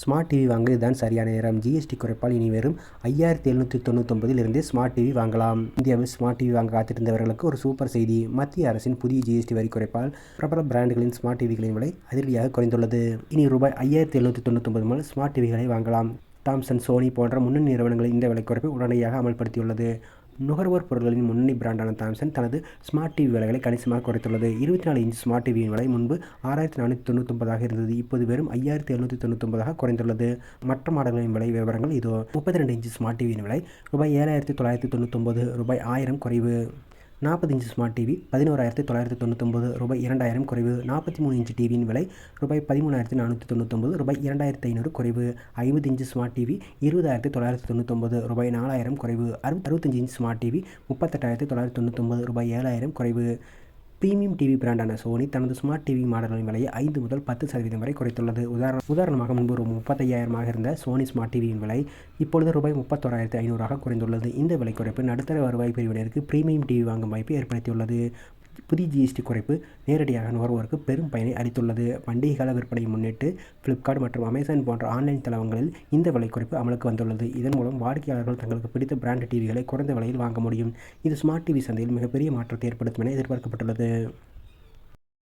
Smart TV வாங்க இதுதான் சரியான நேரம். ஜிஎஸ்டி குறைப்பால் இனி வெறும் ஐயாயிரத்தி எழுநூற்றி தொண்ணூத்தொம்பதில் இருந்தே ஸ்மார்ட் டிவி வாங்கலாம். இந்தியாவில் ஸ்மார்ட் டிவி வாங்க காத்திருந்தவர்களுக்கு ஒரு சூப்பர் செய்தி. மத்திய அரசின் புதிய ஜிஎஸ்டி வரி குறைப்பால் பிரபல பிராண்டுகளின் ஸ்மார்ட் டிவிகளின் விலை அதிரடியாக குறைந்துள்ளது. இனி ரூபாய் ஐயாயிரத்தி எழுநூற்றி தொண்ணூத்தொம்பது முதல் ஸ்மார்ட் டிவிகளை வாங்கலாம். தாம்சன் சோனி போன்ற முன்னணி நிறுவனங்கள் இந்த விலை குறைப்பை உடனடியாக அமல்படுத்தியுள்ளது. நுகர்வோர் பொருட்களின் முன்னணி பிராண்டான தாம்சன் தனது ஸ்மார்ட் டிவி விலைகளை கணிசமாக குறைத்துள்ளது. இருபத்தி நாலு இன்ச் ஸ்மார்ட் டிவியின் விலை முன்பு ஆறாயிரத்தி நானூற்றி தொண்ணூத்தொன்பதாக இருந்தது. இப்போது வெறும் ஐயாயிரத்தி எழுநூற்றி தொண்ணூத்தொன்பதாக குறைந்துள்ளது. மற்ற மாடல்களின் விலை விவரங்கள் இதோ. முப்பத்தி ரெண்டு இன்ச் ஸ்மார்ட் டிவியின் விலை ரூபாய் ஏழாயிரத்தி தொள்ளாயிரத்தி தொண்ணூத்தொம்பது ரூபாய் ஆயிரம் குறைவு. நாற்பது இன்ச் ஸ்மார்ட் டிவி பதினோராயிரத்தி தொள்ளாயிரத்தி தொண்ணூத்தொம்பது ரூபாய் இரண்டாயிரம் குறைவு. நாற்பத்தி மூணு இன்ச் டிவியின் விலை ரூபாய் பதிமூணாயிரத்தி நானூற்றி தொண்ணூத்தொம்பது ரூபாய் இரண்டாயிரத்தி ஐநூறு குறைவு. ஐம்பது இன்ச் ஸ்மார்ட் டிவி இருபதாயிரத்தி தொள்ளாயிரத்தி தொண்ணூத்தொம்பது ரூபாய் நாலாயிரம் குறைவு. அறுபத்தஞ்சு இன்ச் ஸ்மார்ட் டிவி முப்பத்தெட்டாயிரத்தி தொள்ளாயிரத்தி தொண்ணூத்தொம்பது ரூபாய் ஏழாயிரம் குறைவு. பிரீமியம் டிவி பிராண்டான சோனி தனது ஸ்மார்ட் டிவி மாடல்களின் விலையை ஐந்து முதல் பத்து சதவீதம் வரை குறைத்துள்ளது. உதாரண உதாரணமாக முன்பு ரூபாய் முப்பத்தையாயிரமாக இருந்த சோனி ஸ்மார்ட் டிவியின் விலை இப்பொழுது ரூபாய் முப்பத்தோராயிரத்தி ஐநூறாக குறைந்துள்ளது. இந்த விலை குறைப்பு நடுத்தர வருவாய் பிரிவினருக்கு பிரீமியம் டிவி வாங்கும் வாய்ப்பை ஏற்படுத்தியுள்ளது. புதிய ஜிஎஸ்டி குறைப்பு நேரடியாக நுகர்வோருக்கு பெரும் பயனை அளித்துள்ளது. பண்டிகை கால விற்பனையை முன்னிட்டு ஃப்ளிப்கார்ட் மற்றும் அமேசான் போன்ற ஆன்லைன் தளங்களில் இந்த விலை குறைப்பு அமலுக்கு வந்துள்ளது. இதன் மூலம் வாடிக்கையாளர்கள் தங்களுக்கு பிடித்த பிராண்ட் டிவிகளை குறைந்த விலையில் வாங்க முடியும். இது ஸ்மார்ட் டிவி சந்தையில் மிகப்பெரிய மாற்றத்தை ஏற்படுத்தும் என எதிர்பார்க்கப்பட்டுள்ளது.